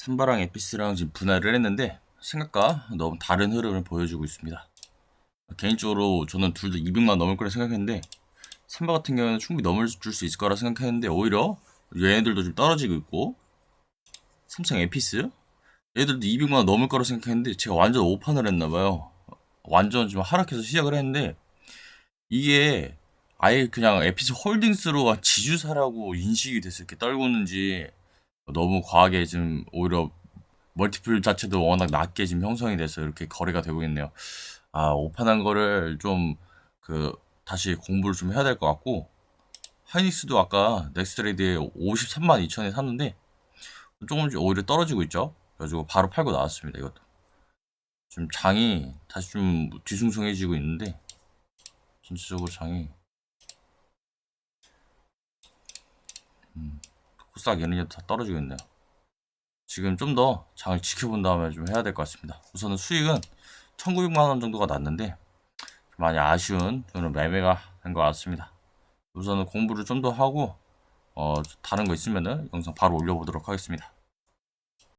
삼바랑 에피스랑 지금 분할을 했는데 생각과 너무 다른 흐름을 보여주고 있습니다. 개인적으로 저는 둘 다 200만 넘을 거라 생각했는데 삼바 같은 경우는 충분히 넘을 수 있을 거라 생각했는데 오히려 얘네들도 좀 떨어지고 있고 삼성 에피스 얘들도 200만 넘을 거라 생각했는데 제가 완전 오판을 했나봐요. 완전 좀 하락해서 시작을 했는데 이게 아예 그냥 에피스 홀딩스로 지주사라고 인식이 돼서 이렇게 떨구는지 너무 과하게 지금 오히려 멀티플 자체도 워낙 낮게 지금 형성이 돼서 이렇게 거래가 되고 있네요. 아, 오판한 거를 좀 그 다시 공부를 좀 해야 될 것 같고 하이닉스도 아까 넥스트레이드에 53만 2천에 샀는데 조금씩 오히려 떨어지고 있죠. 그래가지고 바로 팔고 나왔습니다. 이것도 지금 장이 다시 좀 뒤숭숭해지고 있는데 전체적으로 장이 코스닥 얘는 다 떨어지고 있네요. 지금 좀 더 장을 지켜본 다음에 좀 해야 될 것 같습니다. 우선은 수익은 1900만 원 정도가 났는데 좀 많이 아쉬운 저는 매매가 된 것 같습니다. 우선은 공부를 좀 더 하고 어, 다른 거 있으면은 영상 바로 올려보도록 하겠습니다.